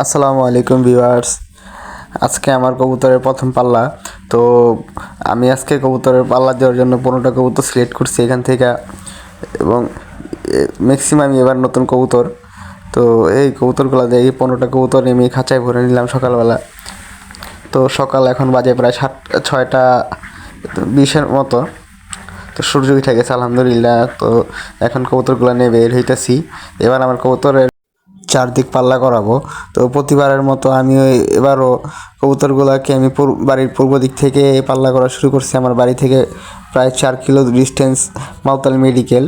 আসসালামু আলাইকুম ভিউয়ার্স। আজকে আমার কবুতরের প্রথম পাল্লা। তো আমি আজকে কবুতরের পাল্লা দেওয়ার জন্য পনেরোটা কবুতর সিলেক্ট করছি এখান থেকে। এবং ম্যাক্সিমাম এবার নতুন কবুতর। তো এই কবুতরগুলো দিয়ে এই পনেরোটা কবুতর আমি খাঁচায় ভরে নিলাম সকালবেলা। তো সকাল এখন বাজে প্রায় সাত, ছয়টা, বিশের মতো। তো সূর্য উঠে গেছে, আলহামদুলিল্লাহ। তো এখন কবুতরগুলো নিয়ে বের হইতেছি। এবার আমার কবুতরের চারদিক পাল্লা করাবো। তো প্রতিবারের মতো আমি ওই এবারও কবুতরগুলোকে আমি বাড়ির পূর্ব দিক থেকে পাল্লা করা শুরু করছি। আমার বাড়ি থেকে প্রায় চার কিলো ডিস্টেন্স মাওতাল মেডিকেল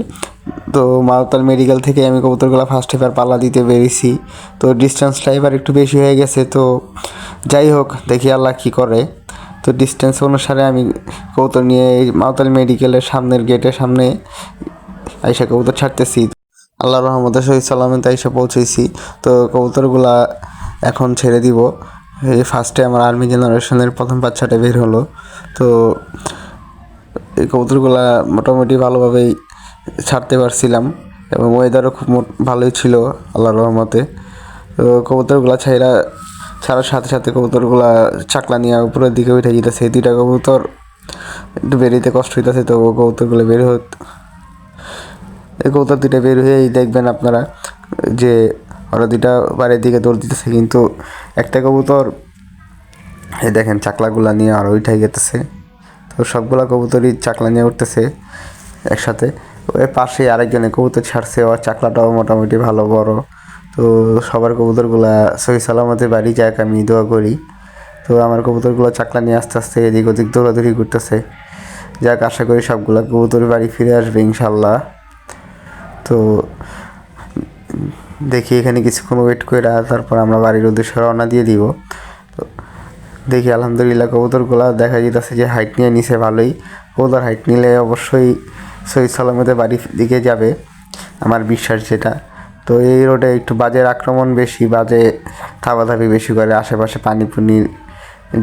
তো মাওতাল মেডিকেল থেকে আমি কবুতরগুলো ফার্স্ট এবার পাল্লা দিতে বেরিয়েছি। তো ডিস্টেন্সটা এবার একটু বেশি হয়ে গেছে। তো যাই হোক, দেখি আল্লাহ কী করে। তো ডিস্টেন্স অনুসারে আমি কবুতর নিয়ে এই মাওতাল মেডিকেলের সামনের গেটের সামনে আইসা কবুতর ছাড়তেছি। আল্লাহ রহমতে শহীদ সালামতে এসে পৌঁছেছি। তো কবুতরগুলা এখন ছেড়ে দিব। এই ফার্স্টে আমার আর্মি জেনারেশনের প্রথম বাচ্চাটা বের হলো। তো এই কবুতরগুলা মোটামুটি ভালোভাবেই ছাড়তে পারছিলাম এবং ওয়েদারও খুব ভালোই ছিল আল্লাহর রহমতে। তো কবুতরগুলা ছাইরা, ছাড়ার সাথে সাথে কবুতরগুলা চাকলা নিয়ে উপরের দিকে উঠে যেতেছে। দুইটা কবুতর একটু বেরিতে কষ্ট হইতেছে তো কবুতরগুলো বের হত এই কবুতর দুইটা বের হয়েই দেখবেন আপনারা যে ওরা দুইটা বাড়ির দিকে দৌড় দিতেছে, কিন্তু একটা কবুতর, এই দেখেন চাকলাগুলা নিয়ে আর ওইটাই গেতেছে। তো সবগুলা কবুতরই চাকলা নিয়ে উঠতেছে একসাথে। ওই পাশে আরেকজনে কবুতর ছাড়ছে, ওর চাকলাটাও মোটামুটি ভালো, বড়। তো সবার কবুতরগুলা সহি সালামতে বাড়ি যাক, আমি দোয়া করি। তো আমার কবুতরগুলো চাকলা নিয়ে আস্তে আস্তে এদিক ওদিক দৌড়াদৌড়ি করতেছে। যাক, আশা করি সবগুলা কবুতর বাড়ি ফিরে আসবে ইনশাল্লাহ তো দেখি এখানে কিছুক্ষণ ওয়েট করে তারপর আমরা বাড়ির উদ্দেশ্যে রওনা দিয়ে দিব। তো দেখি আলহামদুলিল্লাহ কবুতরগুলা দেখা যেতেছে যে হাইট নিয়ে নিছে ভালোই। কবুতর হাইট নিলে অবশ্যই সহি সালামতে বাড়ির দিকে যাবে, আমার বিশ্বাস যেটা। তো এই রোডে একটু বাজের আক্রমণ বেশি, বাজে থাবাথাবি বেশি করে, আশেপাশে পানি পুনি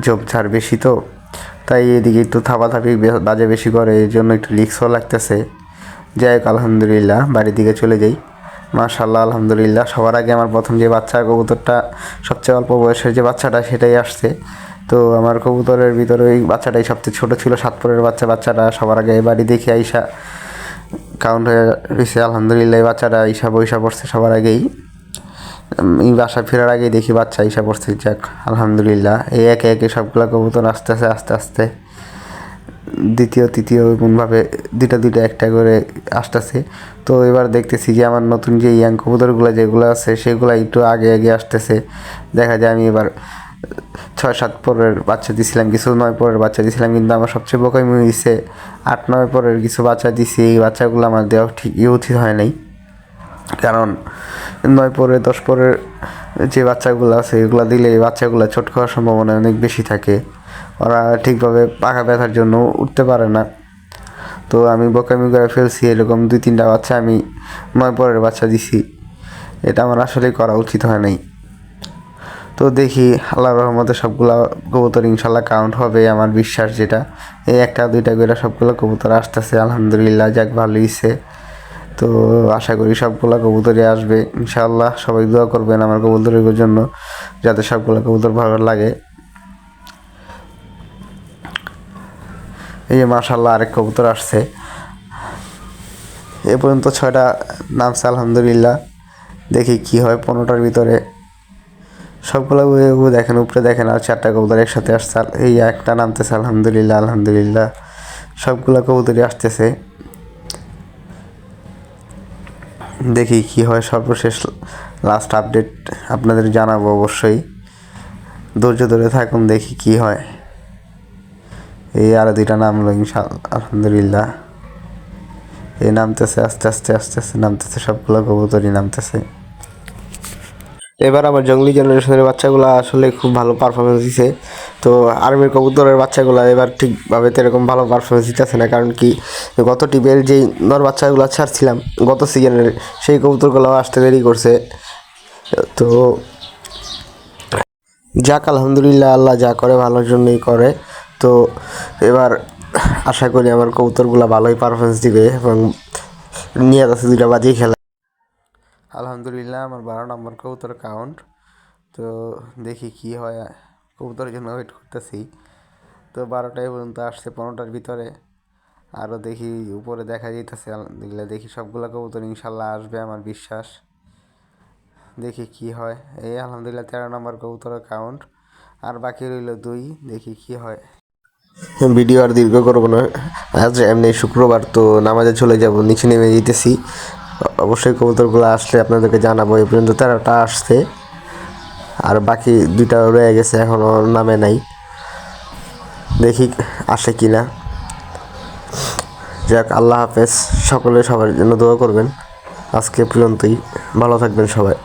ঝোপঝাড় বেশি তো। তাই এদিকে একটু থাবাথাবি বাজে বেশি করে এই জন্য একটু রিক্সও লাগতেছে। যাই হোক, আলহামদুলিল্লাহ, বাড়ির দিকে চলে যাই। মাশাল্লাহ আলহামদুলিল্লাহ, সবার আগে আমার প্রথম যে বাচ্চা কবুতরটা, সবচেয়ে অল্প বয়সের যে বাচ্চাটা, সেটাই আসছে। তো আমার কবুতরের ভিতরে ওই বাচ্চাটাই সবচেয়ে ছোট ছিল, সাতপুরের বাচ্চা, বাচ্চাটা সবার আগে বাড়ি দেখে আইসা কাউন্ট হয়ে রয়েছে আলহামদুলিল্লাহ বাচ্চাটা ঈশা বৈশা পড়ছে সবার আগেই। এই বাসা ফেরার আগেই দেখি বাচ্চা ঈশা পড়ছে, যাক, আলহামদুলিল্লাহ, এই একে একে সবগুলো কবুতর আস্তে আস্তে আস্তে আস্তে দ্বিতীয়, তৃতীয় এমনভাবে দুইটা দুইটা, একটা করে আসতেছে। তো এবার দেখতেছি যে আমার নতুন যে ইয়াং কবুতরগুলো যেগুলো আছে, সেগুলো একটু আগে আগে আসতেছে। দেখা যায় আমি এবার ছয়, সাত পরের বাচ্চা দিছিলাম, কিছু নয় পরের বাচ্চা দিছিলাম, কিন্তু আমার সবচেয়ে বোকামি হয়েছে আট, নয় পরের কিছু বাচ্চা দিছি, এই বাচ্চাগুলো আমার দেওয়া ঠিক উচিত হয় নাই। কারণ নয় পরে, দশ পরের যে বাচ্চাগুলো আছে, এগুলো দিলে এই বাচ্চাগুলো ছোট খাওয়ার সম্ভাবনা অনেক বেশি থাকে। ওরা ঠিকভাবে পাখা ব্যথার জন্য উঠতে পারে না। তো আমি বোকামি করে ফেলছি, এরকম দুই তিনটা বাচ্চা আমি নয় পরের বাচ্চা দিছি। এটা আমার আসলেই করা উচিত হয় নাই। তো দেখি আল্লাহ রহমতে সবগুলা কবুতর ইনশাল্লাহ কাউন্ট হবে, আমার বিশ্বাস যেটা। এই একটা, দুইটা করে সবগুলো কবুতর আসতেছে, আলহামদুলিল্লাহ, যাক ভালো হইছে। তো আশা করি সবগুলা কবুতরই আসবে ইনশাআল্লাহ সবাই দোয়া করবেন আমার কবুতরের জন্য, যাতে সবগুলা কবুতর ভালো লাগে। এই যে মাশাল্লাহ আরেক কবুতর আসছে। এ পর্যন্ত ছয়টা নামছে, আলহামদুলিল্লাহ। দেখি কি হয় পনেরোটার ভিতরে। সবগুলো দেখেন, উপরে দেখেন, আর চারটা কবুতর একসাথে আসছে। এই একটা নামতেছে, আলহামদুলিল্লাহ আলহামদুলিল্লাহ। সবগুলো কবুতরই আসতেছে। দেখি কি হয় সর্বশেষ লাস্ট আপডেট আপনাদের জানাব অবশ্যই। ধৈর্য ধরে থাকুন, দেখি কি হয়। এই আরও দুইটা নামলো আলহামদুলিল্লাহ। এই নামতেছে, আস্তে আস্তে আস্তে আস্তে নামতেছে, সবগুলো কবুতরই নামতেছে। এবার আমার জঙ্গলি জেনারেশনের বাচ্চাগুলো আসলে খুব ভালো পারফরমেন্স দিছে। তো আর্মির কবুতরের বাচ্চাগুলো এবার ঠিকভাবে তো এরকম ভালো পারফরমেন্স দিতেছে না, কারণ কি, গত টিপের যেই নর বাচ্চাগুলো ছাড়ছিলাম, গত সিজনের সেই কবুতরগুলো আসতে দেরি করছে। তো যাক, আলহামদুলিল্লাহ, আল্লাহ যা করে ভালোর জন্যই করে। তো এবার আশা করি আমার কবুতরগুলো ভালোই পারফরমেন্স দিবে এবং নিয়ে যাচ্ছে দুইটা বাজেই খেলা। আলহামদুলিল্লাহ, আমার বারো নম্বর কবুতর কাউন্ট তো দেখি কি হয়, কবুতরের জন্য ওয়েট করতেছি। তো বারোটায় পর্যন্ত আসছে, পনেরোটার ভিতরে। আরও দেখি উপরে দেখা যাইতেছে আলহামদুলিল্লাহ দেখি সবগুলো কবুতর ইনশাল্লাহ আসবে আমার বিশ্বাস। দেখি কি হয়। এই আলহামদুলিল্লাহ, তেরো নম্বর কবুতরের কাউন্ট আর বাকি রইল দুই, দেখি কি হয়। ভিডিও আর দীর্ঘ করব না। আজ এমনি শুক্রবার, তো নামাজে চলে যাব, নিচে নেমে যেতেছি। অবশ্যই কবুতরগুলো আসলে আপনাদেরকে জানাব, এই পর্যন্ত তেরোটা আসছে। আর বাকি দুইটা রয়ে গেছে এখনও নামে নাই। দেখি আসে কি না যাক, আল্লাহ হাফেজ। সকলে সবার জন্য দোয়া করবেন। আজকে পর্যন্তই। ভালো থাকবেন সবাই।